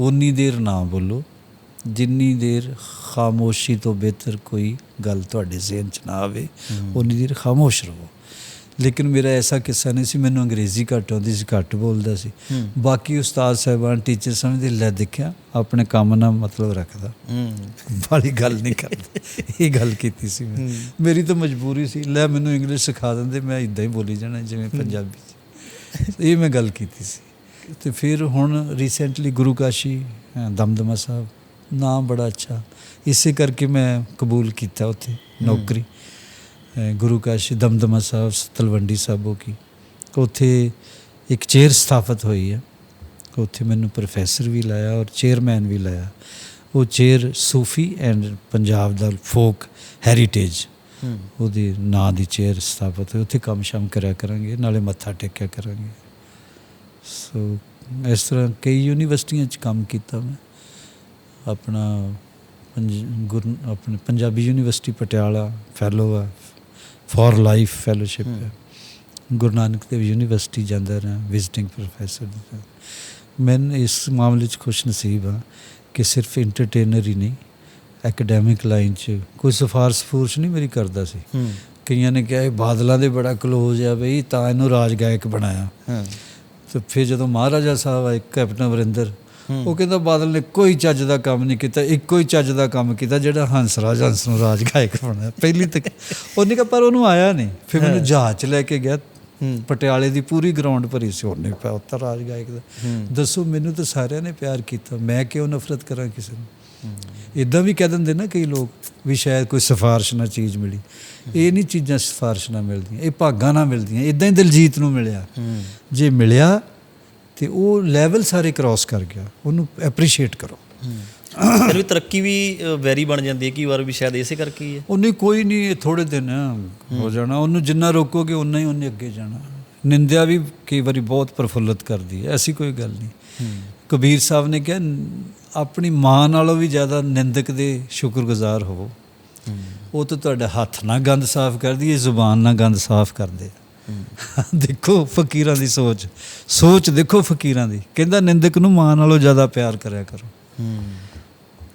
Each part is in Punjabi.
ਉਨੀ ਦੇਰ ਨਾ ਬੋਲੋ ਜਿੰਨੀ ਦੇਰ ਖਾਮੋਸ਼ੀ ਤੋਂ ਬਿਹਤਰ ਕੋਈ ਗੱਲ ਤੁਹਾਡੇ ਜ਼ਿਹਨ 'ਚ ਨਾ ਆਵੇ ਉਨੀ ਦੇਰ ਖਾਮੋਸ਼ ਰਹੋ। ਲੇਕਿਨ ਮੇਰਾ ਐਸਾ ਕਿੱਸਾ ਨਹੀਂ ਸੀ ਮੈਨੂੰ ਅੰਗਰੇਜ਼ੀ ਘੱਟ ਆਉਂਦੀ ਸੀ ਘੱਟ ਬੋਲਦਾ ਸੀ। ਬਾਕੀ ਉਸਤਾਦ ਸਾਹਿਬਾਨ ਟੀਚਰ ਸਮਝਦੇ ਲੈ ਦੇਖਿਆ ਆਪਣੇ ਕੰਮ ਨਾਲ ਮਤਲਬ ਰੱਖਦਾ। ਬਾਲੀ ਗੱਲ ਨਹੀਂ ਕਰਦਾ। ਇਹ ਗੱਲ ਕੀਤੀ ਸੀ ਮੈਂ। ਮੇਰੀ ਤਾਂ ਮਜਬੂਰੀ ਸੀ ਲੈ ਮੈਨੂੰ ਇੰਗਲਿਸ਼ ਸਿਖਾ ਦਿੰਦੇ ਮੈਂ ਇਦਾਂ ਹੀ ਬੋਲੀ ਜਾਣਾ ਜਿਵੇਂ ਪੰਜਾਬੀ ਚ। ਇਹ ਮੈਂ ਗੱਲ ਕੀਤੀ ਸੀ। ਤੇ ਫਿਰ ਹੁਣ ਰੀਸੈਂਟਲੀ ਗੁਰੂ ਕਾਸ਼ੀ ਦਮਦਮਾ ਸਾਹਿਬ ਨਾਮ ਬੜਾ ਅੱਛਾ। ਇਸੇ ਕਰਕੇ ਮੈਂ ਕਬੂਲ ਕੀਤਾ ਉੱਥੇ ਨੌਕਰੀ। ਗੁਰੂ ਕਾਸ਼ੀ ਦਮਦਮਾ ਸਾਹਿਬ ਤਲਵੰਡੀ ਸਾਬੋ ਕੀ। ਉੱਥੇ ਇੱਕ ਚੇਅਰ ਸਥਾਪਿਤ ਹੋਈ ਹੈ ਉੱਥੇ ਮੈਨੂੰ ਪ੍ਰੋਫੈਸਰ ਵੀ ਲਾਇਆ ਔਰ ਚੇਅਰਮੈਨ ਵੀ ਲਾਇਆ। ਉਹ ਚੇਅਰ ਸੂਫੀ ਐਂਡ ਪੰਜਾਬ ਦਾ ਫੋਕ ਹੈਰੀਟੇਜ ਉਹਦੇ ਨਾਂ ਦੀ ਚੇਅਰ ਸਥਾਪਿਤ ਹੋਈ। ਉੱਥੇ ਕੰਮ ਸ਼ਾਮ ਕਰਿਆ ਕਰਾਂਗੇ ਨਾਲੇ ਮੱਥਾ ਟੇਕਿਆ ਕਰਾਂਗੇ। ਸੋ ਇਸ ਤਰ੍ਹਾਂ ਕਈ ਯੂਨੀਵਰਸਿਟੀਆਂ 'ਚ ਕੰਮ ਕੀਤਾ ਮੈਂ। ਆਪਣਾ ਗੁਰ ਆਪਣੇ ਪੰਜਾਬੀ ਯੂਨੀਵਰਸਿਟੀ ਪਟਿਆਲਾ ਫੈਲੋ ਆ ਫॉर ਲਾਈਫ ਫੈਲੋਸ਼ਿਪ। ਹੈ। ਗੁਰੂ ਨਾਨਕ ਦੇਵ ਯੂਨੀਵਰਸਿਟੀ ਜਾਂਦਾ ਰਿਹਾ ਵਿਜ਼ਿਟਿੰਗ ਪ੍ਰੋਫੈਸਰ ਮੈਂ ਇਸ ਮਾਮਲੇ 'ਚ ਖੁਸ਼ ਨਸੀਬ ਹਾਂ ਕਿ ਸਿਰਫ ਐਂਟਰਟੇਨਰ ਹੀ ਨਹੀਂ ਐਕੈਡੈਮਿਕ ਲਾਈਨ 'ਚ ਕੋਈ ਸਿਫਾਰਸ਼ ਫੂਰਸ਼ ਨਹੀਂ ਮੇਰੀ ਕਰਦਾ ਸੀ। ਕਈਆਂ ਨੇ ਕਿਹਾ ਇਹ ਬਾਦਲਾਂ ਦੇ ਬੜਾ ਕਲੋਜ਼ ਆ ਬਈ ਤਾਂ ਇਹਨੂੰ ਰਾਜ ਗਾਇਕ ਬਣਾਇਆ। ਹਾਂ। ਤੇ ਫਿਰ ਜਦੋਂ ਮਹਾਰਾਜਾ ਸਾਹਿਬ ਆਏ ਕੈਪਟਨ ਅਮਰਿੰਦਰ ਹੂੰ। ਉਹ ਕਹਿੰਦਾ ਬਾਦਲ ਨੇ ਕੋਈ ਚੱਜ ਦਾ ਕੰਮ ਨਹੀਂ ਕੀਤਾ ਇੱਕੋ ਹੀ ਚੱਜ ਦਾ ਕੰਮ ਕੀਤਾ ਜਿਹੜਾ ਹੰਸ ਰਾਜ ਹੰਸ ਨੂੰ ਰਾਜ ਗਾਇਕ ਬਣਾਇਆ ਪਹਿਲੀ ਤੱਕ ਉਹਨੇ ਕਿਹਾ ਪਰ ਉਹਨੂੰ ਆਇਆ ਨਹੀਂ। ਫਿਰ ਮੈਨੂੰ ਜਹਾਜ਼ 'ਚ ਲੈ ਕੇ ਗਿਆ ਪਟਿਆਲੇ ਦੀ ਪੂਰੀ ਗਰਾਊਂਡ ਭਰੀ ਸੀ ਉਹਨੇ ਪਿਆ ਉੱਤਰ ਰਾਜ ਗਾਇਕ ਦਾ। ਦੱਸੋ ਮੈਨੂੰ ਤਾਂ ਸਾਰਿਆਂ ਨੇ ਪਿਆਰ ਕੀਤਾ ਮੈਂ ਕਿਉਂ ਨਫ਼ਰਤ ਕਰਾਂ ਕਿਸੇ ਨੂੰ? ਇਦਾਂ ਵੀ ਕਹਿ ਦਿੰਦੇ ਨਾ ਕਈ ਲੋਕ ਵੀ ਸ਼ਾਇਦ ਕੋਈ ਸਿਫਾਰਿਸ਼ ਨਾਲ ਚੀਜ਼ ਮਿਲੀ। ਇਹ ਨਹੀਂ ਚੀਜ਼ਾਂ ਸਿਫਾਰਿਸ਼ ਨਾਲ ਮਿਲਦੀਆਂ ਇਹ ਭਾਗਾਂ ਨਾਲ ਮਿਲਦੀਆਂ। ਇਦਾਂ ਹੀ ਦਿਲਜੀਤ ਨੂੰ ਮਿਲਿਆ। ਜੇ ਮਿਲਿਆ ਤੇ ਉਹ ਲੈਵਲ ਸਾਰੇ ਕ੍ਰਾਸ ਕਰ ਗਿਆ। ਉਹਨੂੰ ਐਪਰੀਸ਼ੀਏਟ ਕਰੋ। ਫਿਰ ਵੀ ਤਰੱਕੀ ਵੀ ਵੈਰੀ ਬਣ ਜਾਂਦੀ ਹੈ ਕਈ ਵਾਰ ਵੀ ਸ਼ਾਇਦ ਇਸੇ ਕਰਕੇ ਹੀ ਹੈ। ਉਹਨੇ ਕੋਈ ਨਹੀਂ ਥੋੜੇ ਦਿਨ ਹੋ ਜਾਣਾ। ਉਹਨੂੰ ਜਿੰਨਾ ਰੋਕੋਗੇ ਉਨਾ ਹੀ ਉਹਨੇ ਅੱਗੇ ਜਾਣਾ। ਨਿੰਦਿਆ ਵੀ ਕਈ ਵਾਰੀ ਬਹੁਤ ਪ੍ਰਫੁੱਲਤ ਕਰਦੀ ਹੈ। ਐਸੀ ਕੋਈ ਗੱਲ ਨਹੀਂ। ਕਬੀਰ ਸਾਹਿਬ ਨੇ ਕਿਹਾ ਆਪਣੀ ਮਾਂ ਨਾਲੋਂ ਵੀ ਜ਼ਿਆਦਾ ਨਿੰਦਕ ਦੇ ਸ਼ੁਕਰਗੁਜ਼ਾਰ ਹੋਵੋ। ਉਹ ਤਾਂ ਤੁਹਾਡਾ ਹੱਥ ਨਾਲ ਗੰਦ ਸਾਫ਼ ਕਰਦੀ ਹੈ ਜ਼ੁਬਾਨ ਨਾਲ ਗੰਦ ਸਾਫ਼ ਕਰਦੇ ਦੇਖੋ ਫਕੀਰਾਂ ਦੀ ਸੋਚ ਸੋਚ ਦੇਖੋ ਫਕੀਰਾਂ ਦੀ। ਕਹਿੰਦਾ ਨਿੰਦਕ ਨੂੰ ਮਾਂ ਨਾਲੋਂ ਜ਼ਿਆਦਾ ਪਿਆਰ ਕਰਿਆ ਕਰੋ।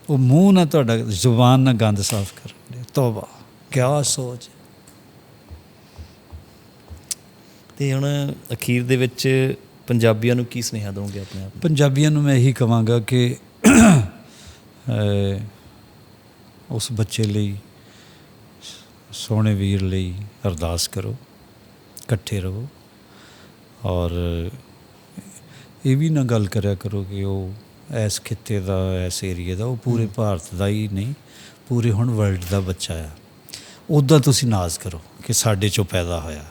ਉਹ ਮੂੰਹ ਨਾਲ ਤੁਹਾਡਾ ਜ਼ੁਬਾਨ ਨਾਲ ਗੰਦ ਸਾਫ਼ ਕਰਨ ਦੇ ਤੋਬਾ ਕਿਆ ਸੋਚ। ਤੇ ਹੁਣ ਅਖੀਰ ਦੇ ਵਿੱਚ ਪੰਜਾਬੀਆਂ ਨੂੰ ਕੀ ਸੁਨੇਹਾ ਦੋਗੇ ਆਪਣੇ ਆਪ ਪੰਜਾਬੀਆਂ ਨੂੰ ਮੈਂ ਇਹੀ ਕਹਾਂਗਾ ਕਿ ਉਸ ਬੱਚੇ ਲਈ ਸੋਹਣੇ ਵੀਰ ਲਈ ਅਰਦਾਸ ਕਰੋ ਇਕੱਠੇ ਰਹੋ ਔਰ ਇਹ ਵੀ ਨਾ ਗੱਲ ਕਰਿਆ ਕਰੋ ਕਿ ਉਹ ਇਸ ਖਿੱਤੇ ਦਾ ਇਸ ਏਰੀਏ ਦਾ ਉਹ ਪੂਰੇ ਭਾਰਤ ਦਾ ਹੀ ਨਹੀਂ ਪੂਰੇ ਹੁਣ ਵਰਲਡ ਦਾ ਬੱਚਾ ਆ। ਉੱਦਾਂ ਤੁਸੀਂ ਨਾਜ਼ ਕਰੋ ਕਿ ਸਾਡੇ ਚੋਂ ਪੈਦਾ ਹੋਇਆ।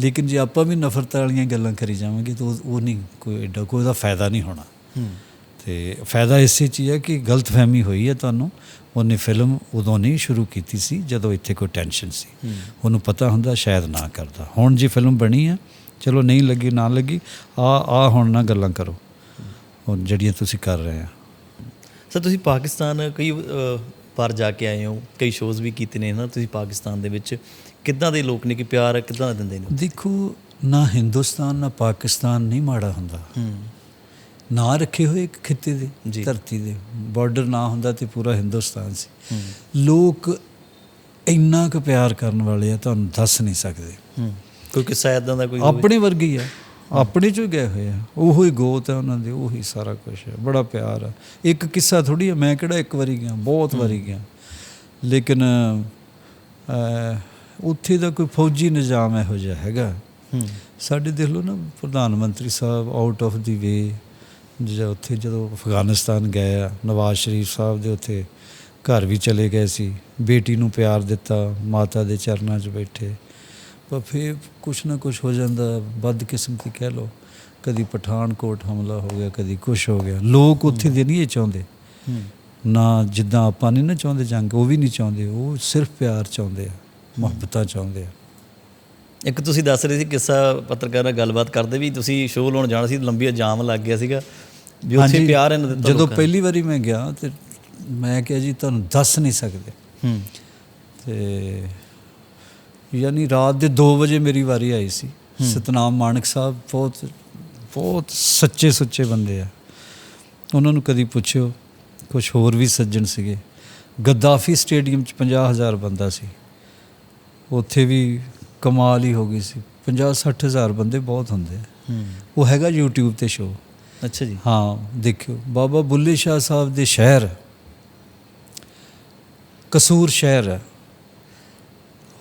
ਲੇਕਿਨ ਜੇ ਆਪਾਂ ਵੀ ਨਫ਼ਰਤ ਵਾਲੀਆਂ ਗੱਲਾਂ ਕਰੀ ਜਾਵਾਂਗੇ ਤਾਂ ਉਹ ਨਹੀਂ ਕੋਈ ਐਡਾ ਕੋਈ ਉਹਦਾ ਫਾਇਦਾ ਨਹੀਂ ਹੋਣਾ। ਤੇ ਫਾਇਦਾ ਇਸੇ 'ਚ ਹੀ ਕਿ ਗਲਤਫਹਿਮੀ ਹੋਈ ਹੈ ਤੁਹਾਨੂੰ। ਉਹਨੇ ਫਿਲਮ ਉਦੋਂ ਨਹੀਂ ਸ਼ੁਰੂ ਕੀਤੀ ਸੀ ਜਦੋਂ ਇੱਥੇ ਕੋਈ ਟੈਨਸ਼ਨ ਸੀ। ਉਹਨੂੰ ਪਤਾ ਹੁੰਦਾ ਸ਼ਾਇਦ ਨਾ ਕਰਦਾ। ਹੁਣ ਜੇ ਫਿਲਮ ਬਣੀ ਹੈ ਚਲੋ ਨਹੀਂ ਲੱਗੀ ਨਾ ਲੱਗੀ ਆ ਆ ਹੁਣ ਨਾ ਗੱਲਾਂ ਕਰੋ। ਹੁਣ ਜਿਹੜੀਆਂ ਤੁਸੀਂ ਕਰ ਰਹੇ ਆ। ਸਰ ਤੁਸੀਂ ਪਾਕਿਸਤਾਨ ਕਈ ਵਾਰ ਜਾ ਕੇ ਆਏ ਹੋ ਕਈ ਸ਼ੋਜ਼ ਵੀ ਕੀਤੇ ਨੇ ਨਾ ਤੁਸੀਂ ਪਾਕਿਸਤਾਨ ਦੇ ਵਿੱਚ ਕਿੱਦਾਂ ਦੇ ਲੋਕ ਨੇ ਕਿ ਪਿਆਰ ਕਿੱਦਾਂ ਦਿੰਦੇ ਨੇ? ਦੇਖੋ ਨਾ ਹਿੰਦੁਸਤਾਨ ਨਾ ਪਾਕਿਸਤਾਨ ਨਹੀਂ ਮਾੜਾ ਹੁੰਦਾ। ਹੂੰ। ਨਾਂ ਰੱਖੇ ਹੋਏ ਇੱਕ ਖਿੱਤੇ। ਦੇ ਧਰਤੀ ਦੇ। ਬਾਰਡਰ ਨਾ ਹੁੰਦਾ ਤੇ ਪੂਰਾ ਹਿੰਦੁਸਤਾਨ ਸੀ। ਲੋਕ ਇੰਨਾ ਕੁ ਪਿਆਰ ਕਰਨ ਵਾਲੇ ਆ ਤੁਹਾਨੂੰ ਦੱਸ ਨਹੀਂ ਸਕਦੇ। ਕੋਈ ਕਿੱਸਾ ਇਦਾਂ ਦਾ ਕੋਈ? ਆਪਣੇ ਵਰਗੇ ਹੀ। ਆ ਆਪਣੇ ਚੋਂ ਗਏ ਹੋਏ ਆ। ਉਹੋ ਹੀ ਗੋਤ ਹੈ ਉਹਨਾਂ ਦੇ ਉਹੀ ਸਾਰਾ ਕੁਝ ਹੈ ਬੜਾ ਪਿਆਰ ਆ। ਇੱਕ ਕਿੱਸਾ ਥੋੜੀ ਹੈ ਮੈਂ ਕਿਹੜਾ ਇੱਕ ਵਾਰੀ ਗਿਆ ਬਹੁਤ ਵਾਰੀ ਗਿਆ। ਲੇਕਿਨ ਉੱਥੇ ਦਾ ਕੋਈ ਫੌਜੀ ਨਿਜ਼ਾਮ ਇਹੋ ਜਿਹਾ ਹੈਗਾ। ਸਾਡੇ ਦੇਖ ਲਓ ਨਾ ਪ੍ਰਧਾਨ ਮੰਤਰੀ ਸਾਹਿਬ ਆਊਟ ਆਫ ਦੀ ਵੇ ਜਿਹੜਾ ਉੱਥੇ ਜਦੋਂ ਅਫਗਾਨਿਸਤਾਨ ਗਏ ਆ ਨਵਾਜ਼ ਸ਼ਰੀਫ ਸਾਹਿਬ ਦੇ ਉੱਥੇ ਘਰ ਵੀ ਚਲੇ ਗਏ ਸੀ। ਬੇਟੀ ਨੂੰ ਪਿਆਰ ਦਿੱਤਾ ਮਾਤਾ ਦੇ ਚਰਨਾਂ 'ਚ ਬੈਠੇ। ਪਰ ਫਿਰ ਕੁਛ ਨਾ ਕੁਛ ਹੋ ਜਾਂਦਾ ਬਦਕਿਸਮਤੀ ਕਹਿ ਲਓ। ਕਦੀ ਪਠਾਨਕੋਟ ਹਮਲਾ ਹੋ ਗਿਆ ਕਦੀ ਕੁਛ ਹੋ ਗਿਆ। ਲੋਕ ਉੱਥੇ ਦੇ ਨਹੀਂ ਇਹ ਚਾਹੁੰਦੇ। ਨਾ ਜਿੱਦਾਂ ਆਪਾਂ ਨਹੀਂ ਨਾ ਚਾਹੁੰਦੇ ਜੰਗ ਉਹ ਵੀ ਨਹੀਂ ਚਾਹੁੰਦੇ। ਉਹ ਸਿਰਫ ਪਿਆਰ ਚਾਹੁੰਦੇ ਆ ਮੁਹੱਬਤਾਂ ਚਾਹੁੰਦੇ ਆ। ਇੱਕ ਤੁਸੀਂ ਦੱਸ ਰਹੇ ਸੀ ਕਿੱਸਾ ਪੱਤਰਕਾਰ ਨਾਲ ਗੱਲਬਾਤ ਕਰਦੇ ਵੀ ਤੁਸੀਂ ਸ਼ੋਅ ਲਾਉਣ ਜਾਣਾ ਸੀ ਲੰਬੀ ਜਾਮ ਲੱਗ ਗਿਆ ਸੀਗਾ। ਵੀ ਉੱਥੇ ਪਿਆਰ ਇਹਨਾਂ ਦਿੱਤਾ ਜਦੋਂ। ਪਹਿਲੀ ਵਾਰੀ ਮੈਂ ਗਿਆ ਤੇ ਮੈਂ ਕਿਹਾ ਜੀ ਤੁਹਾਨੂੰ ਦੱਸ ਨਹੀਂ ਸਕਦੇ। ਹੂੰ। ਤੇ ਯਾਨੀ ਰਾਤ ਦੇ 2 ਵਜੇ ਮੇਰੀ ਵਾਰੀ ਆਈ ਸੀ। ਸਤਨਾਮ ਮਾਨਕ ਸਾਹਿਬ ਬਹੁਤ ਬਹੁਤ ਸੱਚੇ ਸੁੱਚੇ ਬੰਦੇ ਆ। ਉਹਨਾਂ ਨੂੰ ਕਦੀ ਪੁੱਛਿਓ ਕੁਝ ਹੋਰ ਵੀ ਸੱਜਣ ਸੀਗੇ। ਗੱਦਾਫੀ ਸਟੇਡੀਅਮ 'ਚ 50000 ਬੰਦਾ ਸੀ। ਉੱਥੇ ਵੀ ਕਮਾਲ ਹੀ ਹੋ ਗਈ ਸੀ। 50 60000 ਬੰਦੇ ਬਹੁਤ ਹੁੰਦੇ ਆ। ਉਹ ਹੈਗਾ YouTube ਤੇ ਸ਼ੋਅ ਅੱਛਾ ਜੀ। ਹਾਂ ਦੇਖਿਓ। ਬਾਬਾ ਬੁੱਲੇ ਸ਼ਾਹ ਸਾਹਿਬ ਦੇ ਸ਼ਹਿਰ ਕਸੂਰ ਸ਼ਹਿਰ ਹੈ।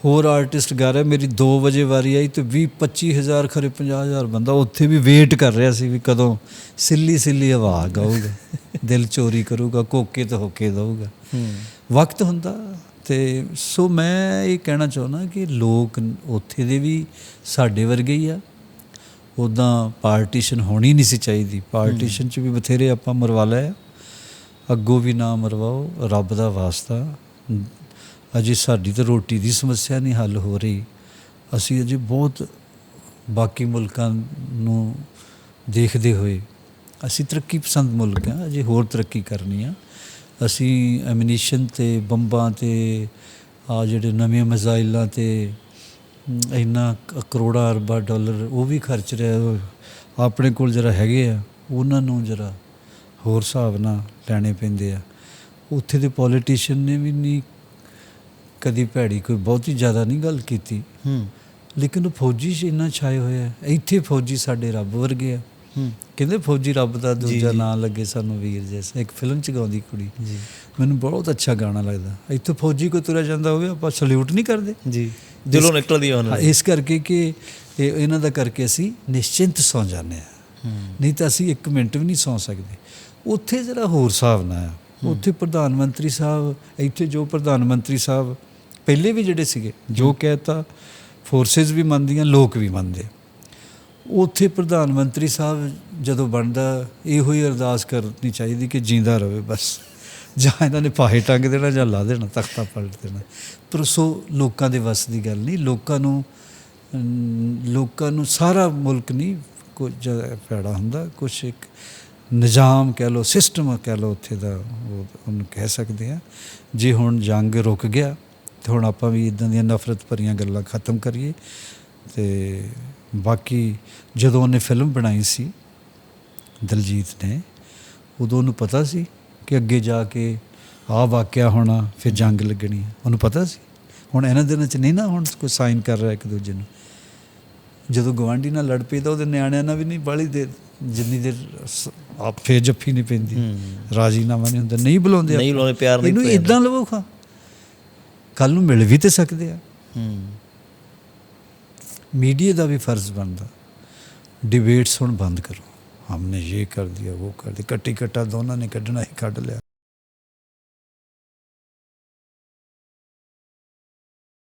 ਹੋਰ ਆਰਟਿਸਟ ਗਾ ਰਿਹਾ ਮੇਰੀ 2 ਵਜੇ ਵਾਰੀ ਆਈ ਤੇ 20 25000 ਖਰੇ 50000 ਬੰਦਾ ਉੱਥੇ ਵੀ ਵੇਟ ਕਰ ਰਿਹਾ ਸੀ ਵੀ ਕਦੋਂ ਸਿੱਲੀ ਸਿੱਲੀ ਆਵਾਜ਼ ਗਾਊਗਾ ਦਿਲ ਚੋਰੀ ਕਰੂਗਾ ਕੋਕੇ ਤੇ ਹੋਕੇ ਦਊਗਾ। ਵਕਤ ਹੁੰਦਾ ਤੇ ਸੋ ਮੈਂ ਇਹ ਕਹਿਣਾ ਚਾਹੁੰਦਾ ਕਿ ਲੋਕ ਉੱਥੇ ਦੇ ਵੀ ਸਾਡੇ ਵਰਗੇ ਹੀ ਆ। ਉਦਾਂ ਪਾਰਟੀਸ਼ਨ ਹੋਣੀ ਨਹੀਂ ਸੀ ਚਾਹੀਦੀ। ਪਾਰਟੀਸ਼ਨ ਚ ਵੀ ਬਥੇਰੇ ਆਪਾਂ ਮਰਵਾ ਲਿਆ ਅੱਗੋਂ ਵੀ ਨਾ ਮਰਵਾਓ ਰੱਬ ਦਾ ਵਾਸਤਾ। ਅਜੇ ਸਾਡੀ ਤਾਂ ਰੋਟੀ ਦੀ ਸਮੱਸਿਆ ਨਹੀਂ ਹੱਲ ਹੋ ਰਹੀ। ਅਸੀਂ ਅਜੇ ਬਹੁਤ ਬਾਕੀ ਮੁਲਕਾਂ ਨੂੰ ਦੇਖਦੇ ਹੋਏ ਅਸੀਂ ਤਰੱਕੀ ਪਸੰਦ ਮੁਲਕ ਹਾਂ ਅਜੇ ਹੋਰ ਤਰੱਕੀ ਕਰਨੀ ਆ। ਅਸੀਂ ਐਮਨੀਸ਼ਨ ਤੇ ਬੰਬਾਂ ਤੇ ਆ ਜਿਹੜੇ ਨਵੇਂ ਮਿਜ਼ਾਈਲਾਂ ਤੇ ਇੰਨਾ ਕਰੋੜਾਂ ਅਰਬਾਂ ਡਾਲਰ ਉਹ ਵੀ ਖਰਚ ਰਿਹਾ ਆਪਣੇ ਕੋਲ ਜਰਾ ਹੈਗੇ ਆ ਉਹਨਾਂ ਨੂੰ ਜਰਾ ਹੋਰ ਹਿਸਾਬ ਨਾਲ ਲੈਣੇ ਪੈਂਦੇ ਆ। ਉੱਥੇ ਦੇ ਪੋਲੀਟੀਸ਼ੀਅਨ ਨੇ ਵੀ ਨਹੀਂ ਕਦੀ ਭੈੜੀ ਕੋਈ ਬਹੁਤੀ ਜ਼ਿਆਦਾ ਨਹੀਂ ਗੱਲ ਕੀਤੀ। ਹੂੰ। ਲੇਕਿਨ ਉਹ ਫੌਜੀ ਇੰਨਾ ਛਾਏ ਹੋਏ ਆ ਇੱਥੇ ਫੌਜੀ ਸਾਡੇ ਰੱਬ ਵਰਗੇ ਆ। ਹੂੰ। ਕਹਿੰਦੇ ਫੌਜੀ ਰੱਬ ਦਾ ਦੂਜਾ। ਨਾਂ ਲੱਗੇ ਸਾਨੂੰ ਵੀਰ ਜੈਸਾ ਇੱਕ ਫਿਲਮ 'ਚ ਗਾਉਂਦੀ ਕੁੜੀ। ਜੀ। ਮੈਨੂੰ ਬਹੁਤ ਅੱਛਾ ਗਾਣਾ ਲੱਗਦਾ। ਇੱਥੇ ਫੌਜੀ ਕੋਈ ਤੁਰਿਆ ਜਾਂਦਾ ਹੋਵੇ ਆਪਾਂ ਸਲੂਟ ਨਹੀਂ ਕਰਦੇ। ਜੀ। ਦਿਲੋਂ ਨਿਕਲਦੀ ਉਹਨਾਂ ਦੀ। ਇਸ ਕਰਕੇ ਕਿ ਇਹ ਇਹਨਾਂ ਦਾ ਕਰਕੇ ਅਸੀਂ ਨਿਸ਼ਚਿੰਤ ਸੌ ਜਾਂਦੇ ਆ ਹੂੰ। ਨਹੀਂ ਤਾਂ ਅਸੀਂ ਇੱਕ ਮਿੰਟ ਵੀ ਨਹੀਂ ਸੌ ਸਕਦੇ। ਉੱਥੇ ਜਰਾ ਹੋਰ ਹਿਸਾਬ ਨਾਲ ਆ। ਉੱਥੇ ਪ੍ਰਧਾਨ ਮੰਤਰੀ ਸਾਹਿਬ ਇੱਥੇ ਜੋ ਪ੍ਰਧਾਨ ਮੰਤਰੀ ਸਾਹਿਬ ਪਹਿਲੇ ਵੀ ਜਿਹੜੇ ਸੀਗੇ ਜੋ ਕਹਿਤਾ ਫੋਰਸਸ ਵੀ ਮੰਨਦੀਆਂ ਲੋਕ ਵੀ ਮੰਨਦੇ। ਉੱਥੇ ਪ੍ਰਧਾਨ ਮੰਤਰੀ ਸਾਹਿਬ ਜਦੋਂ ਬਣਦਾ ਇਹੋ ਹੀ ਅਰਦਾਸ ਕਰਨੀ ਚਾਹੀਦੀ ਕਿ ਜਿੰਦਾ ਰਵੇ ਬਸ। ਜਾਂ ਇਹਨਾਂ ਨੇ ਪਾਹੇ ਟੰਗ ਦੇਣਾ ਜਾਂ ਲਾ ਦੇਣਾ, ਤਖਤਾ ਪਲਟ ਦੇਣਾ। ਪਰ ਸੋ ਲੋਕਾਂ ਦੇ ਵੱਸ ਦੀ ਗੱਲ ਨਹੀਂ। ਲੋਕਾਂ ਨੂੰ ਲੋਕਾਂ ਨੂੰ ਸਾਰਾ ਮੁਲਕ ਨਹੀਂ ਕੁਝ ਫੈੜਾ ਹੁੰਦਾ। ਕੁਝ ਇੱਕ ਨਿਜ਼ਾਮ ਕਹਿ ਲਓ, ਸਿਸਟਮ ਕਹਿ ਲਓ ਉੱਥੇ ਦਾ ਉਹਨੂੰ ਕਹਿ ਸਕਦੇ ਆ ਜੇ ਹੁਣ ਜੰਗ ਰੁਕ ਗਿਆ, ਤੇ ਹੁਣ ਆਪਾਂ ਵੀ ਇਦਾਂ ਦੀਆਂ ਨਫ਼ਰਤ ਭਰੀਆਂ ਗੱਲਾਂ ਖਤਮ ਕਰੀਏ। ਤੇ ਬਾਕੀ ਜਦੋਂ ਉਹਨੇ ਫਿਲਮ ਬਣਾਈ ਸੀ, ਦਲਜੀਤ ਨੇ, ਉਦੋਂ ਉਹਨੂੰ ਪਤਾ ਸੀ ਕਿ ਅੱਗੇ ਜਾ ਕੇ ਆ ਵਾਕਿਆ ਹੋਣਾ ਫਿਰ ਜੰਗ ਲੱਗਣੀ ਉਹਨੂੰ ਪਤਾ ਸੀ? ਹੁਣ ਇਹਨਾਂ ਦਿਨਾਂ 'ਚ ਨਹੀਂ ਨਾ ਹੁਣ ਕੋਈ ਸਾਈਨ ਕਰ ਰਿਹਾ ਇੱਕ ਦੂਜੇ ਨੂੰ। ਜਦੋਂ ਗਵਾਂਢੀ ਨਾਲ ਲੜ ਪਈ ਤਾਂ ਉਹਦੇ ਨਿਆਣਿਆਂ ਨਾਲ ਵੀ ਨਹੀਂ ਬਾਲੀ ਦੇ ਜਿੰਨੀ ਦੇਰ ਆਪ ਫੇਰ ਜੱਫੀ ਨਹੀਂ ਪੈਂਦੀ। ਰਾਜ਼ੀਨਾਮਾ ਨਹੀਂ ਹੁੰਦਾ ਨਹੀਂ ਬੁਲਾਉਂਦੇ ਨਹੀਂ ਬੁਲਾਉਂਦੇ ਪਿਆਰ ਨਹੀਂ ਇਹਨੂੰ ਇਦਾਂ ਲਵੋ ਖਾ। ਕੱਲ ਨੂੰ ਮਿਲ ਵੀ ਤੇ ਸਕਦੇ ਆ। ਹੂੰ। ਮੀਡੀਆ ਦਾ ਵੀ ਫਰਜ਼ ਬਣਦਾ। ਡਿਬੇਟਸ ਹੁਣ ਬੰਦ ਕਰੋ। ਹਮਨੇ ਇਹ ਕਰ ਦਿਆ ਉਹ ਕਰ ਦਿਆ ਕੱਟੀ ਕੱਟਾ ਦੋਨਾਂ ਨੇ ਕੱਢਣਾ ਹੀ ਕੱਢ ਲਿਆ